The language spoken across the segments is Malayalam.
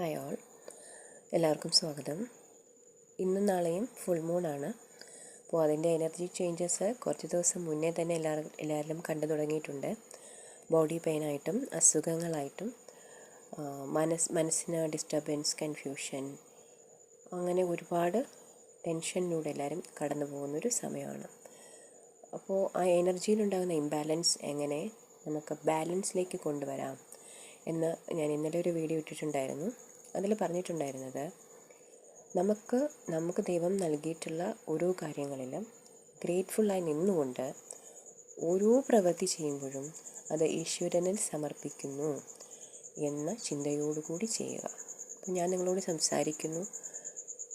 Hi all. എല്ലാവർക്കും സ്വാഗതം. ഇന്നും നാളെയും ഫുൾ മൂണാണ് അപ്പോൾ അതിന്റെ എനർജി ചേഞ്ചസ് കുറച്ച് ദിവസം മുന്നേ തന്നെ എല്ലാവരും എല്ലാവരിലും കണ്ടു തുടങ്ങിയിട്ടുണ്ട്. ബോഡി പെയിനായിട്ടും അസുഖങ്ങളായിട്ടും മനസ് മനസ്സിന് ഡിസ്റ്റർബൻസ് കൺഫ്യൂഷൻ അങ്ങനെ ഒരുപാട് ടെൻഷനിലൂടെ എല്ലാവരും കടന്നു പോകുന്നൊരു സമയമാണ്. അപ്പോൾ ആ എനർജിയിലുണ്ടാകുന്ന ഇംബാലൻസ് എങ്ങനെ നമുക്ക് ബാലൻസിലേക്ക് കൊണ്ടുവരാം? എന്ന് ഞാൻ ഇന്നലെ ഒരു വീഡിയോ ഇട്ടിട്ടുണ്ടായിരുന്നു. അതിൽ പറഞ്ഞിട്ടുണ്ടായിരുന്നത് നമുക്ക് നമുക്ക് ദൈവം നൽകിയിട്ടുള്ള ഓരോ കാര്യങ്ങളിലും ഗ്രേറ്റ്ഫുള്ളായി നിന്നുകൊണ്ട് ഓരോ പ്രവൃത്തി ചെയ്യുമ്പോഴും അത് ഈശ്വരനിൽ സമർപ്പിക്കുന്നു എന്ന ചിന്തയോടുകൂടി ചെയ്യുക. അപ്പം ഞാൻ നിങ്ങളോട് സംസാരിക്കുന്നു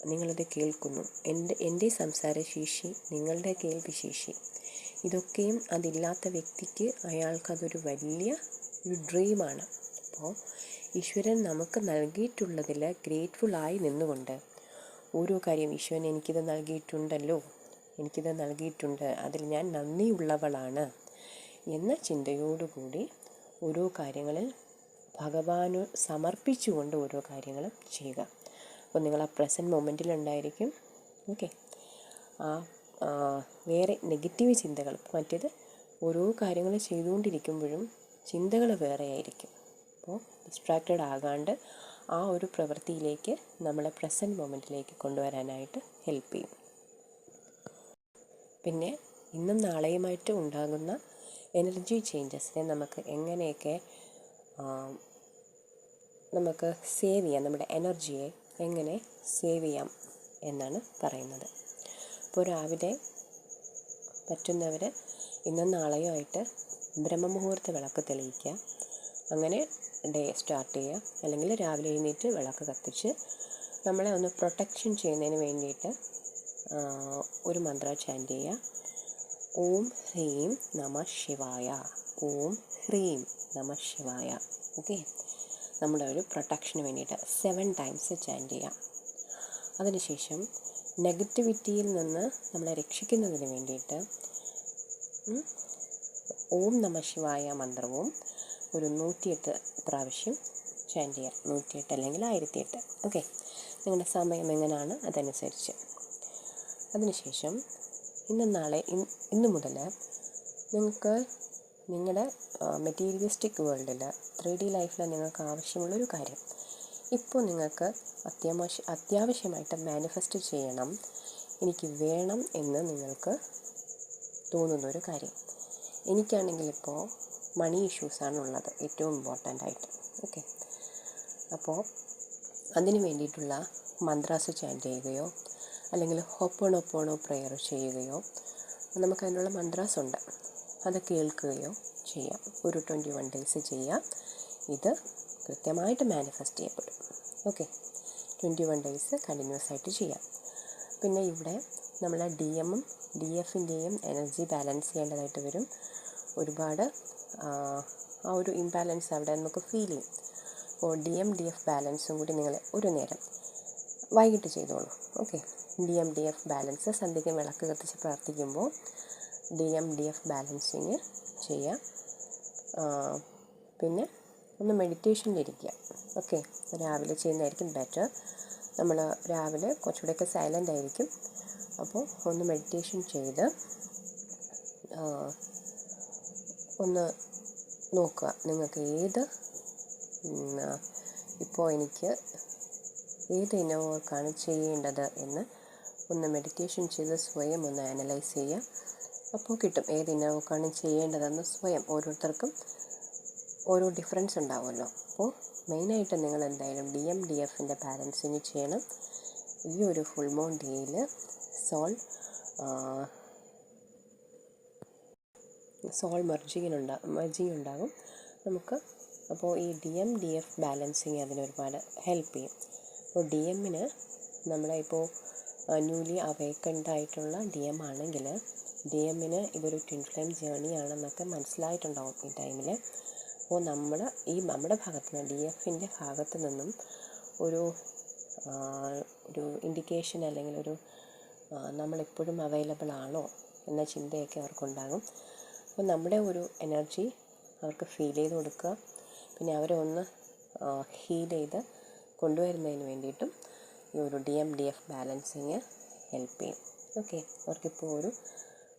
നിങ്ങളത് കേൾക്കുന്നു. എന്റെ എന്റെ സംസാരശേഷി നിങ്ങളുടെ കേൾവി കേൾവിശേഷി ഇതൊക്കെയും അതില്ലാത്ത വ്യക്തിക്ക് അയാൾക്കതൊരു വലിയ ഒരു ഡ്രീമാണ് അപ്പോൾ ഈശ്വരൻ നമുക്ക് നൽകിയിട്ടുള്ളതിൽ ഗ്രേറ്റ്ഫുള്ളായി നിന്നുകൊണ്ട് ഓരോ കാര്യം ഈശ്വരൻ എനിക്കിത് നൽകിയിട്ടുണ്ടല്ലോ എനിക്കിത് നൽകിയിട്ടുണ്ട് അതിൽ ഞാൻ നന്ദിയുള്ളവളാണ് എന്ന ചിന്തയോടുകൂടി ഓരോ കാര്യങ്ങളിൽ ഭഗവാന് സമർപ്പിച്ചുകൊണ്ട് ഓരോ കാര്യങ്ങളും ചെയ്യുക. അപ്പോൾ നിങ്ങൾ ആ പ്രസന്റ് മൊമെന്റിലുണ്ടായിരിക്കും ഓക്കെ ആ വേറെ നെഗറ്റീവ് ചിന്തകൾ മറ്റേത് ഓരോ കാര്യങ്ങൾ ചെയ്തുകൊണ്ടിരിക്കുമ്പോഴും ചിന്തകൾ വേറെ ആയിരിക്കും. അപ്പോൾ ഡിസ്ട്രാക്റ്റഡ് ആകാണ്ട് ആ ഒരു പ്രവൃത്തിയിലേക്ക് നമ്മളെ പ്രസന്റ് മൊമെന്റിലേക്ക് കൊണ്ടുവരാനായിട്ട് ഹെൽപ്പ് ചെയ്യും. പിന്നെ ഇന്നും നാളെയുമായിട്ട് ഉണ്ടാകുന്ന എനർജി ചേഞ്ചസിനെ നമുക്ക് എങ്ങനെയൊക്കെ നമുക്ക് സേവ് ചെയ്യാം നമ്മുടെ എനർജിയെ എങ്ങനെ സേവ് ചെയ്യാം എന്നാണ് പറയുന്നത്. ഇപ്പോൾ രാവിലെ പറ്റുന്നവർ ഇന്നും നാളെയുമായിട്ട് ബ്രഹ്മമുഹൂർത്ത വിളക്ക് തെളിയിക്കുക. അങ്ങനെ ഡേ സ്റ്റാർട്ട് ചെയ്യുക. അല്ലെങ്കിൽ രാവിലെ എഴുന്നേറ്റ് വിളക്ക് കത്തിച്ച് നമ്മളെ ഒന്ന് പ്രൊട്ടക്ഷൻ ചെയ്യുന്നതിന് വേണ്ടിയിട്ട് ഒരു മന്ത്ര ചാന്റ് ചെയ്യുക. ഓം ഹ്രീം നമ ശിവായ. ഓം ഹ്രീം നമ ശിവായ. ഓക്കെ? നമ്മുടെ ഒരു പ്രൊട്ടക്ഷന് വേണ്ടിയിട്ട് സെവൻ ടൈംസ് ചാന്റ് ചെയ്യാം അതിനുശേഷം നെഗറ്റിവിറ്റിയിൽ നിന്ന് നമ്മളെ രക്ഷിക്കുന്നതിന് വേണ്ടിയിട്ട് ഓം നമ ശിവായ മന്ത്രവും ഒരു നൂറ്റിയെട്ട് പ്രാവശ്യം ചാന്റ് ചെയ്യാം നൂറ്റിയെട്ട് അല്ലെങ്കിൽ ആയിരത്തിയെട്ട്. ഓക്കെ നിങ്ങളുടെ സമയം എങ്ങനെയാണ് അതനുസരിച്ച്. അതിനുശേഷം ഇന്ന് നാളെ ഇന്ന് മുതൽ നിങ്ങൾക്ക് നിങ്ങളുടെ മെറ്റീരിയലിസ്റ്റിക് വേൾഡിൽ ത്രീ ഡി ലൈഫിൽ നിങ്ങൾക്ക് ആവശ്യമുള്ളൊരു കാര്യം. ഇപ്പോൾ നിങ്ങൾക്ക് അത്യാവശ്യ അത്യാവശ്യമായിട്ട് മാനിഫെസ്റ്റ് ചെയ്യണം. എനിക്ക് വേണം എന്ന് നിങ്ങൾക്ക് തോന്നുന്നൊരു കാര്യം. എനിക്കാണെങ്കിൽ ഇപ്പോൾ മണി ഇഷ്യൂസാണ് ഉള്ളത് ഏറ്റവും ഇമ്പോർട്ടന്റ് ആയിട്ട്. ഓക്കെ അപ്പോൾ അതിന് വേണ്ടിയിട്ടുള്ള മന്ത്രാസ് ചാന്റ് ചെയ്യുകയോ അല്ലെങ്കിൽ ഹൊപ്പോണൊപ്പോണോ പ്രെയർ ചെയ്യുകയോ നമുക്ക് അതിനുള്ള മന്ത്രാസ് ഉണ്ട്. അത് കേൾക്കുകയോ ചെയ്യാം. ഒരു ട്വന്റി വൺ ഡേയ്സ് ചെയ്യാം. ഇത് കൃത്യമായിട്ട് മാനിഫെസ്റ്റ് ചെയ്യപ്പെടും. Okay twenty one days continuous ആയിട്ട് ചെയ്യാം. പിന്നെ ഇവിടെ നമ്മൾ ഡി എമ്മും ഡി എഫിന്റെയും എനർജി ബാലൻസ് ചെയ്യേണ്ടതായിട്ട് വരും. ഒരുപാട് ആ, ഒരു ഇംബാലൻസ് അവിടെ നമുക്ക് ഫീൽ ചെയ്യും. അപ്പോൾ ഡി എം ഡി എഫ് ബാലൻസും കൂടി നിങ്ങൾ ഒരു നേരം വൈകിട്ട് ചെയ്തോളൂ. Okay D M D F balance സന്ധ്യയ്ക്ക് വിളക്ക് കത്തിച്ച് പ്രാർത്ഥിക്കുമ്പോൾ D M D F balancing ചെയ്യാം പിന്നെ ഒന്ന് മെഡിറ്റേഷനിലിരിക്കുക ഓക്കെ രാവിലെ ചെയ്യുന്നതായിരിക്കും ബെറ്റർ നമ്മൾ രാവിലെ കുറച്ചുകൂടെയൊക്കെ സൈലന്റ് ആയിരിക്കും. അപ്പോൾ ഒന്ന് മെഡിറ്റേഷൻ ചെയ്ത് ഒന്ന് നോക്കുക. നിങ്ങൾക്ക് ഏത് ഇപ്പോൾ എനിക്ക് ഏത് ഇനം വർക്കാണ് ചെയ്യേണ്ടത് എന്ന് ഒന്ന് മെഡിറ്റേഷൻ ചെയ്ത് സ്വയം ഒന്ന് അനലൈസ് ചെയ്യുക. അപ്പോൾ കിട്ടും ഏത് ഇനം വർക്കാണ് ചെയ്യേണ്ടതെന്ന് സ്വയം. ഓരോരുത്തർക്കും ഓരോ ഡിഫറൻസ് ഉണ്ടാവുമല്ലോ. അപ്പോൾ മെയിനായിട്ട് നിങ്ങൾ എന്തായാലും ഡി എം ഡി എഫിന്റെ ബാലൻസിങ് ചെയ്യണം. ഈ ഒരു ഫുൾ മൂൺ ഡേയിൽ സോൾ സോൾ മെർജിങ്ങിനുണ്ടാ മെർജിങ് ഉണ്ടാകും നമുക്ക് അപ്പോൾ ഈ D M D F balancing അതിന് ഒരുപാട് ഹെൽപ്പ് ചെയ്യും അപ്പോൾ ഡി എമ്മിന് നമ്മളെ ഇപ്പോൾ ന്യൂലി അവേക്കൻഡ് ആയിട്ടുള്ള ഡി എം ആണെങ്കിൽ ഡി എമ്മിന് ഇതൊരു ട്വിൻ ഫ്ലെയിം ജേണി ആണെന്നൊക്കെ മനസ്സിലായിട്ടുണ്ടാവും ഈ ടൈമിൽ അപ്പോൾ നമ്മൾ ഈ നമ്മുടെ ഭാഗത്ത് നിന്ന് ഡി എഫിന്റെ ഭാഗത്ത് നിന്നും ഒരു ഒരു ഇൻഡിക്കേഷൻ അല്ലെങ്കിൽ ഒരു നമ്മളെപ്പോഴും അവൈലബിൾ ആണോ എന്ന ചിന്തയൊക്കെ അവർക്കുണ്ടാകും. അപ്പോൾ നമ്മുടെ ഒരു എനർജി അവർക്ക് ഫീൽ ചെയ്ത് കൊടുക്കുക. പിന്നെ അവരെ ഒന്ന് ഹീൽ ചെയ്ത് കൊണ്ടുവരുന്നതിന് വേണ്ടിയിട്ടും ഈ ഒരു D M D F balancing help ചെയ്യും. ഓക്കെ അവർക്കിപ്പോൾ ഒരു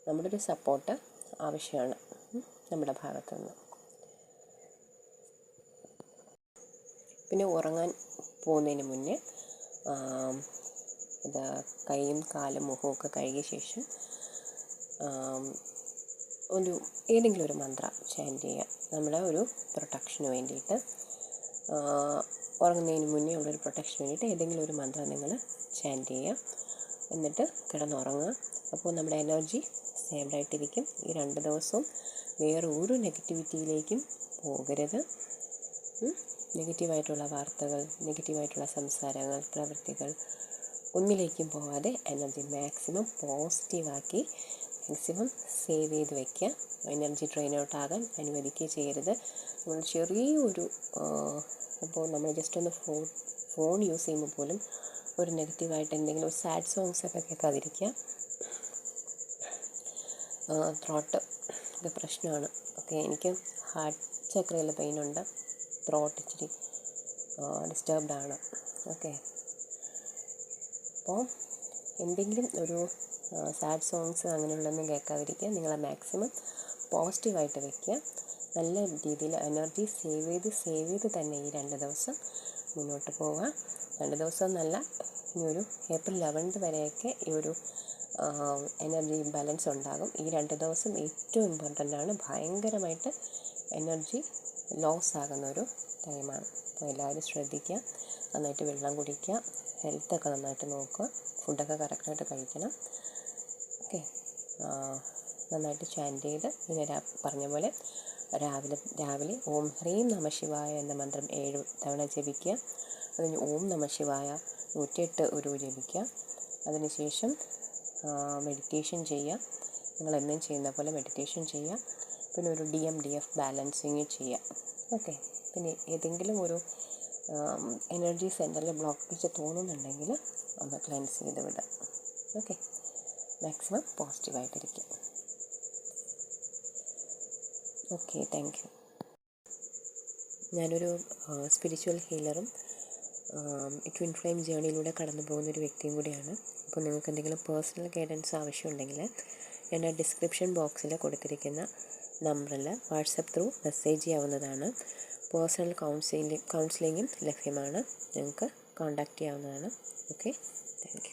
നമ്മുടെ ഒരു സപ്പോർട്ട് ആവശ്യമാണ് നമ്മുടെ ഭാഗത്തു നിന്ന്. പിന്നെ ഉറങ്ങാൻ പോകുന്നതിന് മുന്നേ ഇത് കൈയും കാലും മുഖവും ഒക്കെ കഴുകിയ ശേഷം ഒരു ഏതെങ്കിലും ഒരു മന്ത്രം ചാന്റ് ചെയ്യുക. നമ്മുടെ ഒരു പ്രൊട്ടക്ഷന് വേണ്ടിയിട്ട് ഉറങ്ങുന്നതിന് മുന്നേ ഉള്ള ഒരു പ്രൊട്ടക്ഷന് വേണ്ടിയിട്ട് ഏതെങ്കിലും ഒരു മന്ത്രം നിങ്ങൾ ചാന്റ് ചെയ്യുക. എന്നിട്ട് കിടന്നുറങ്ങുക. അപ്പോൾ നമ്മുടെ എനർജി സേവ്ഡ് ആയിട്ടിരിക്കും. ഈ രണ്ട് ദിവസവും വേറെ ഒരു നെഗറ്റിവിറ്റിയിലേക്കും പോകരുത്. നെഗറ്റീവായിട്ടുള്ള വാർത്തകൾ നെഗറ്റീവായിട്ടുള്ള സംസാരങ്ങൾ പ്രവൃത്തികൾ ഒന്നിലേക്കും പോകാതെ എനർജി മാക്സിമം പോസിറ്റീവാക്കി മാക്സിമം സേവ് ചെയ്ത് വയ്ക്കുക എനർജി ഡ്രെയിൻ ഔട്ട് ആകാൻ അനുവദിക്കുക ചെയ്യരുത്. നമ്മൾ ചെറിയൊരു ഇപ്പോൾ നമ്മൾ ജസ്റ്റ് ഒന്ന് ഫോൺ ഫോൺ യൂസ് ചെയ്യുമ്പോൾ പോലും ഒരു നെഗറ്റീവായിട്ട് എന്തെങ്കിലും ഒരു സാഡ് സോങ്സ് ഒക്കെ കേൾക്കാതിരിക്കുക. ത്രോട്ട് ഒക്കെ പ്രശ്നമാണ്. ഓക്കെ എനിക്ക് ഹാർട്ട് ചക്രയിൽ പെയിനുണ്ട് ത്രോട്ട് ഇച്ചിരി ഡിസ്റ്റർബ്ഡ് ആണ്. ഓക്കെ. അപ്പോൾ എന്തെങ്കിലും ഒരു സാഡ് സോങ്സ് അങ്ങനെയുള്ളതൊന്നും കേൾക്കാതിരിക്കുക. നിങ്ങളെ മാക്സിമം പോസിറ്റീവായിട്ട് വെക്കുക. നല്ല രീതിയിൽ എനർജി സേവ് ചെയ്ത് സേവ് ചെയ്ത് തന്നെ ഈ രണ്ട് ദിവസം മുന്നോട്ട് പോവുക. രണ്ട് ദിവസം എന്നല്ല ഇനി ഒരു ഏപ്രിൽ ലെവൻത്ത് വരെയൊക്കെ ഈ ഒരു എനർജി ഇംബാലൻസ് ഉണ്ടാകും. ഈ രണ്ട് ദിവസം ഏറ്റവും ഇമ്പോർട്ടന്റ് ആണ്. ഭയങ്കരമായിട്ട് എനർജി ലോസ് ആകുന്ന ഒരു ടൈമാണ് അപ്പോൾ എല്ലാവരും ശ്രദ്ധിക്കുക. നന്നായിട്ട് വെള്ളം കുടിക്കുക. ഹെൽത്തൊക്കെ നന്നായിട്ട് നോക്കുക. ഫുഡൊക്കെ കറക്റ്റായിട്ട് കഴിക്കണം. നന്നായിട്ട് ചാന്റ് ചെയ്ത് ഇങ്ങനെ പറഞ്ഞ പോലെ രാവിലെ രാവിലെ ഓം ഹ്രീം നമ ശിവായ എന്ന മന്ത്രം ഏഴ് തവണ ജപിക്കുക. അതിന് ഓം നമ ശിവായ നൂറ്റിയെട്ട് ഒരു ജപിക്കുക. അതിനുശേഷം മെഡിറ്റേഷൻ ചെയ്യുക. നിങ്ങൾ എന്നും ചെയ്യുന്ന പോലെ മെഡിറ്റേഷൻ ചെയ്യുക. പിന്നെ ഒരു D M D F balancing ചെയ്യുക. ഓക്കെ പിന്നെ ഏതെങ്കിലും ഒരു എനർജി സെന്ററിൽ ബ്ലോക്കേജ് തോന്നുന്നുണ്ടെങ്കിൽ ഒന്ന് ക്ലെൻസ് ചെയ്ത് വിടുക. ഓക്കെ മാക്സിമം പോസിറ്റീവായിട്ടിരിക്കുക ഓക്കെ താങ്ക് യു ഞാനൊരു സ്പിരിച്വൽ ഹീലറും ട്വിൻ ഫ്ലെയിം ജേണിയിലൂടെ കടന്നു പോകുന്ന ഒരു വ്യക്തിയും കൂടിയാണ്. അപ്പോൾ നിങ്ങൾക്ക് എന്തെങ്കിലും പേഴ്സണൽ ഗൈഡൻസ് ആവശ്യമുണ്ടെങ്കിൽ ഞാൻ ആ ഡിസ്ക്രിപ്ഷൻ ബോക്സിൽ കൊടുത്തിരിക്കുന്ന നമ്പറിൽ വാട്സപ്പ് ത്രൂ മെസ്സേജ് ചെയ്യാവുന്നതാണ്. പേഴ്സണൽ കൗൺസിലിംഗ് കൗൺസിലിങ്ങും ലഭ്യമാണ്. നിങ്ങൾക്ക് കോൺടാക്റ്റ് ചെയ്യാവുന്നതാണ്. Okay thank